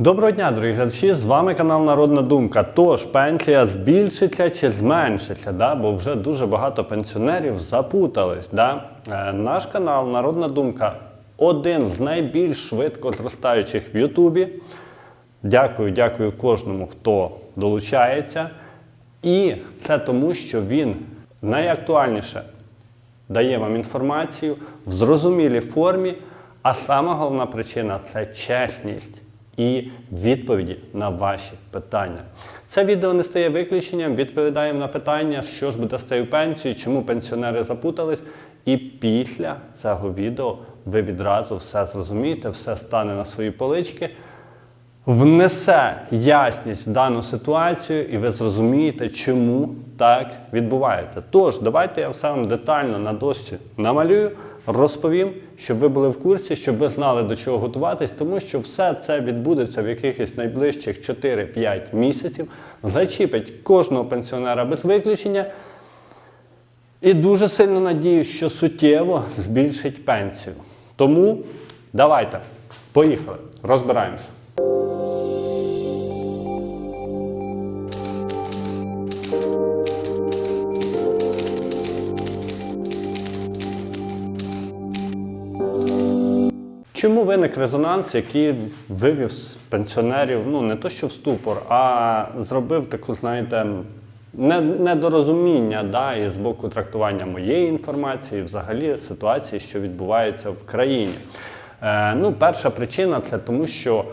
Доброго дня, дорогі глядачі! З вами канал Народна Думка. Тож пенсія збільшиться чи зменшиться, да? бо вже дуже багато пенсіонерів запутались. Да? Е, наш канал Народна Думка один з найбільш швидко зростаючих в Ютубі. Дякую, дякую кожному, хто долучається. І це тому, що він найактуальніше дає вам інформацію в зрозумілій формі, а сама головна причина це чесність і відповіді на ваші питання. Це відео не стає виключенням. Відповідаємо на питання, що ж буде з цією пенсією, чому пенсіонери запутались. І після цього відео ви відразу все зрозумієте, все стане на свої полички внесе ясність в дану ситуацію, і ви зрозумієте, чому так відбувається. Тож, давайте я все вам детально на дошці намалюю, розповім, щоб ви були в курсі, щоб ви знали до чого готуватись, тому що все це відбудеться в якихось найближчих 4-5 місяців, зачіпить кожного пенсіонера без виключення. І дуже сильно надіюсь, що суттєво збільшить пенсію. Тому давайте, поїхали, розбираємося. Чому виник резонанс, який вивів пенсіонерів, ну не то що в ступор, а зробив таку, знаєте, недорозуміння да, і з боку трактування моєї інформації, і взагалі ситуації, що відбувається в країні. Е, ну, перша причина це тому, що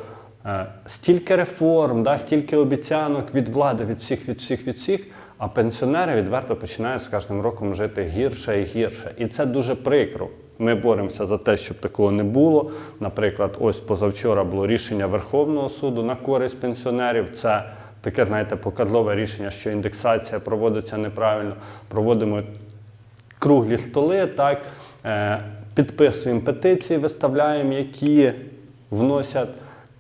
е, стільки реформ, да, стільки обіцянок від влади, від всіх, від всіх, від всіх, а пенсіонери відверто починають з кожним роком жити гірше і гірше. І це дуже прикро. Ми боремося за те, щоб такого не було. Наприклад, ось позавчора було рішення Верховного суду на користь пенсіонерів. Це таке, знаєте, показове рішення, що індексація проводиться неправильно. Проводимо круглі столи, так, е, підписуємо петиції, виставляємо, які вносять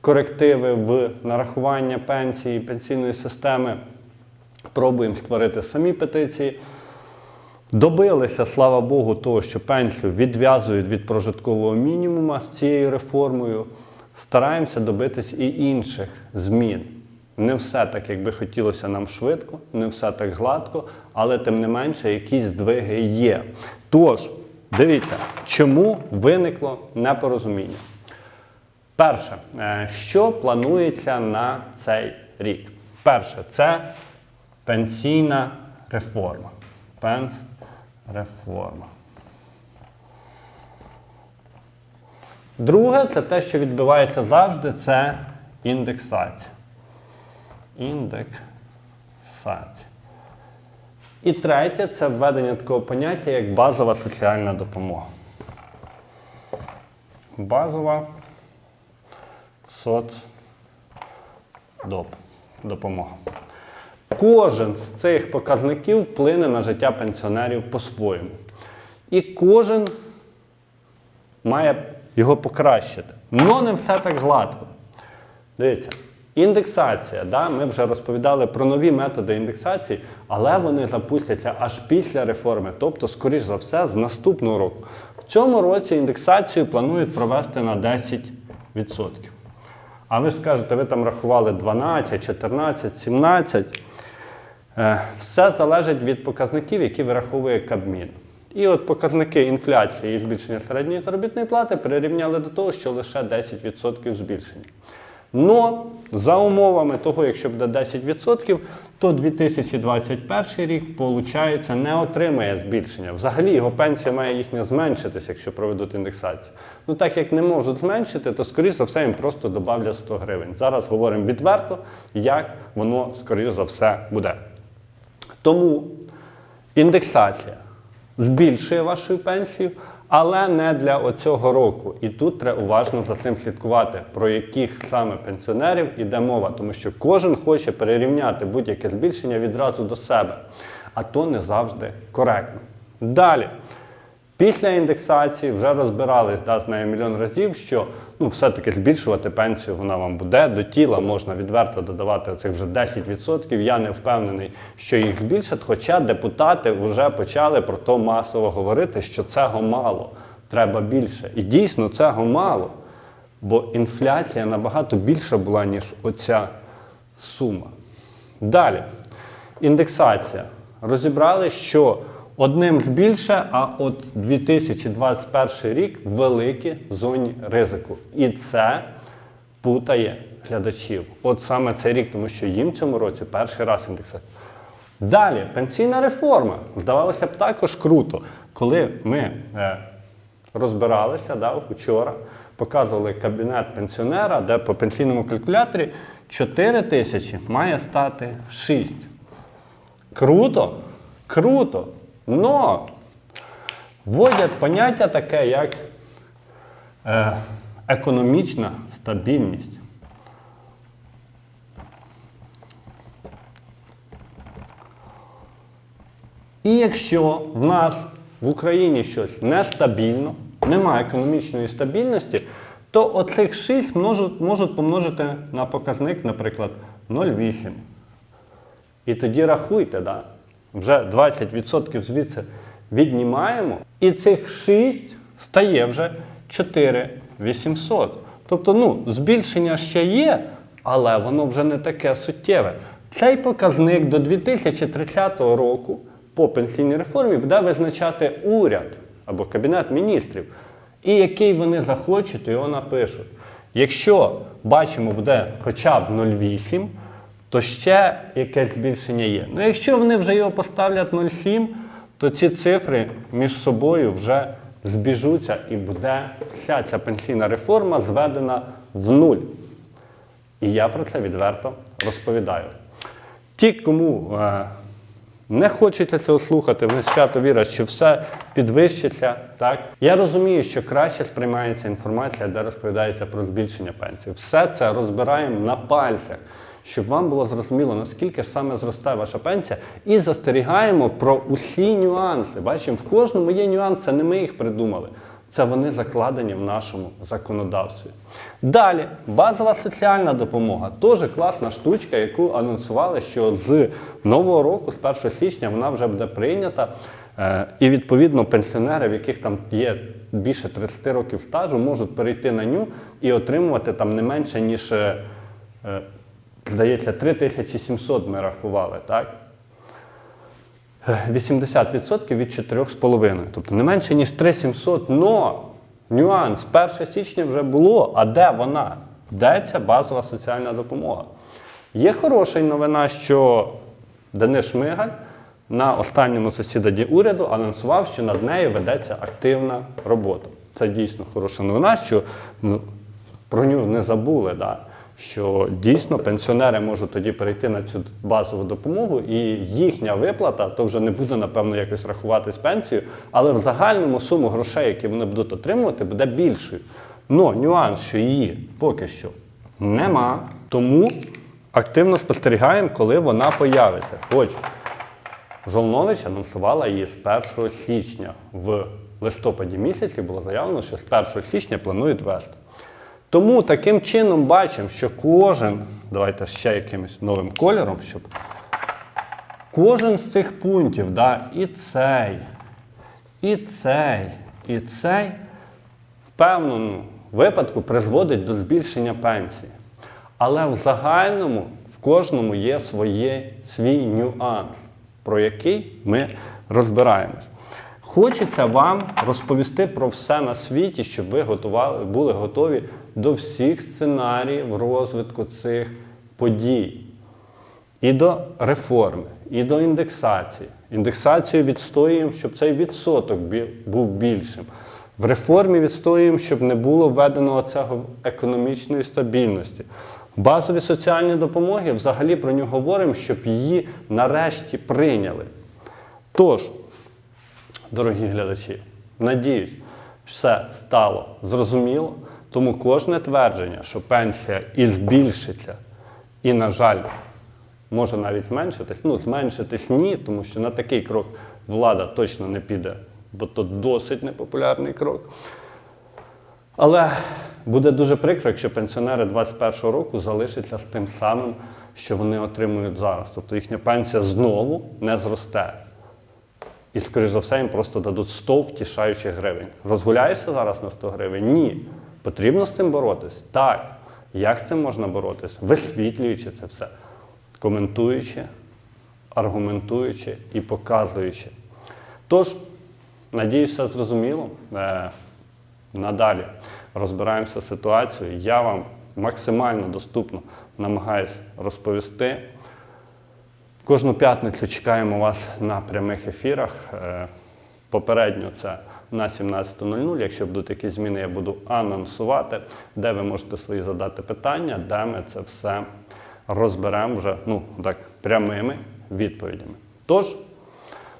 корективи в нарахування пенсії, пенсійної системи. Пробуємо створити самі петиції. Добилися, слава Богу, того, що пенсію відв'язують від прожиткового мінімуму з цією реформою. Стараємося добитись і інших змін. Не все так, як би хотілося нам швидко, не все так гладко, але тим не менше якісь здвиги є. Тож, дивіться, чому виникло непорозуміння. Перше, е, що планується на цей рік? Перше, це пенсійна реформа. Пенсреформа. Друге, це те, що відбувається завжди, це індексація. Індексація. І третє це введення такого поняття, як базова соціальна допомога. Базова соцдопомога. Кожен з цих показників вплине на життя пенсіонерів по-своєму. І кожен має його покращити. Но не все так гладко. Дивіться, індексація. Да? Ми вже розповідали про нові методи індексації, але вони запустяться аж після реформи, тобто, скоріш за все, з наступного року. В цьому році індексацію планують провести на 10%. А ви ж скажете, ви там рахували 12, 14, 17. Е, Все залежить від показників, які вираховує Кабмін. І от показники інфляції і збільшення середньої заробітної плати прирівняли до того, що лише 10% збільшення. Но за умовами того, якщо буде 10%, то 2021 рік, виходить, не отримає збільшення. Взагалі його пенсія має їхня зменшитися, якщо проведуть індексацію. Ну так як не можуть зменшити, то скоріш за все їм просто додавлять 100 гривень. Зараз говоримо відверто, як воно скоріш за все буде. Тому індексація збільшує вашу пенсію, але не для оцього року. І тут треба уважно за цим слідкувати, про яких саме пенсіонерів іде мова, тому що кожен хоче перерівняти будь-яке збільшення відразу до себе, а то не завжди коректно. Далі. Після індексації вже розбирались да, з нею мільйон разів, що ну, все-таки збільшувати пенсію вона вам буде. До тіла можна відверто додавати оцих вже 10%. Я не впевнений, що їх збільшать. Хоча депутати вже почали про то масово говорити, що цього мало, треба більше. І дійсно цього мало. Бо інфляція набагато більша була, ніж оця сума. Далі. Індексація. Розібрали, що одним збільше, а от 2021 рік в великій зоні ризику. І це путає глядачів. От саме цей рік, тому що їм цьому році перший раз індексація. Далі, пенсійна реформа. Здавалося б, також круто, коли ми е, розбиралися да, вчора, показували кабінет пенсіонера, де по пенсійному калькуляторі 4 тисячі має стати 6. Круто, круто. Но вводять поняття таке, як е, економічна стабільність. І якщо в нас в Україні щось нестабільно, немає економічної стабільності, то оцих 6 можуть, можуть помножити на показник, наприклад, 0,8. І тоді рахуйте, да? Вже 20% звідси віднімаємо, і цих 6 стає вже 4800. Тобто, ну, збільшення ще є, але воно вже не таке суттєве. Цей показник до 2030 року по пенсійній реформі буде визначати уряд або Кабінет міністрів. І який вони захочуть, його напишуть. Якщо бачимо, буде хоча б 0,8, то ще якесь збільшення є. Ну якщо вони вже його поставлять 0,7, то ці цифри між собою вже збіжуться і буде вся ця пенсійна реформа зведена в нуль. І я про це відверто розповідаю. Ті, кому е, не хочеться цього слухати, вони свято вірять, що все підвищиться. Так? Я розумію, що краще сприймається інформація, де розповідається про збільшення пенсії. Все це розбираємо на пальцях, щоб вам було зрозуміло, наскільки ж саме зростає ваша пенсія, і застерігаємо про усі нюанси. Бачимо, в кожному є нюанси, не ми їх придумали. Це вони закладені в нашому законодавстві. Далі, базова соціальна допомога. Теж класна штучка, яку анонсували, що з нового року, з 1 січня, вона вже буде прийнята. Е, І відповідно пенсіонери, в яких там є більше 30 років стажу, можуть перейти на ню і отримувати там не менше, ніж, е, здається, 3700 ми рахували. так? 80% від 4,5. Тобто не менше, ніж 3700. Но нюанс 1 січня вже було. А де вона? Де ця базова соціальна допомога? Є хороша новина, що Денис Шмигаль на останньому засіданні уряду анонсував, що над нею ведеться активна робота. Це дійсно хороша новина, що ну, про нього не забули. Да? Що дійсно пенсіонери можуть тоді перейти на цю базову допомогу, і їхня виплата то вже не буде, напевно, якось рахувати з пенсією, але в загальному суму грошей, які вони будуть отримувати, буде більшою. Но нюанс, що її поки що нема, тому активно спостерігаємо, коли вона появиться. Отже, Жолнович анонсувала її з 1 січня. В листопаді місяці було заявлено, що з 1 січня планують вести. Тому таким чином бачимо, що кожен, давайте ще якимось новим кольором, щоб кожен з цих пунктів, да, і цей, і цей, і цей, в певному випадку призводить до збільшення пенсії. Але в загальному в кожному є своє, свій нюанс, про який ми розбираємось. Хочеться вам розповісти про все на світі, щоб ви готували, були готові до всіх сценаріїв розвитку цих подій. І до реформи, і до індексації. Індексацію відстоюємо, щоб цей відсоток був більшим. В реформі відстоюємо, щоб не було введено цього економічної стабільності. Базові соціальні допомоги взагалі про нього говоримо, щоб її нарешті прийняли. Тож, дорогі глядачі, надіюсь, все стало зрозуміло. Тому кожне твердження, що пенсія і збільшиться, і, на жаль, може навіть зменшитись. Ну, зменшитись ні, тому що на такий крок влада точно не піде, бо то досить непопулярний крок. Але буде дуже прикро, якщо пенсіонери 2021 року залишаться з тим самим, що вони отримують зараз. Тобто їхня пенсія знову не зросте. І, скоріш за все, їм просто дадуть 100 втішаючих гривень. Розгуляєшся зараз на 100 гривень? Ні. Потрібно з цим боротись? Так. Як з цим можна боротись? Висвітлюючи це все, коментуючи, аргументуючи і показуючи. Тож, надіюсь, все зрозуміло. Е, надалі розбираємося з ситуацією. Я вам максимально доступно намагаюся розповісти. Кожну п'ятницю чекаємо вас на прямих ефірах. Попередньо це на 17.00. Якщо будуть якісь зміни, я буду анонсувати, де ви можете свої задати питання, де ми це все розберемо вже ну, так, прямими відповідями. Тож,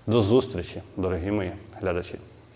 до зустрічі, дорогі мої глядачі.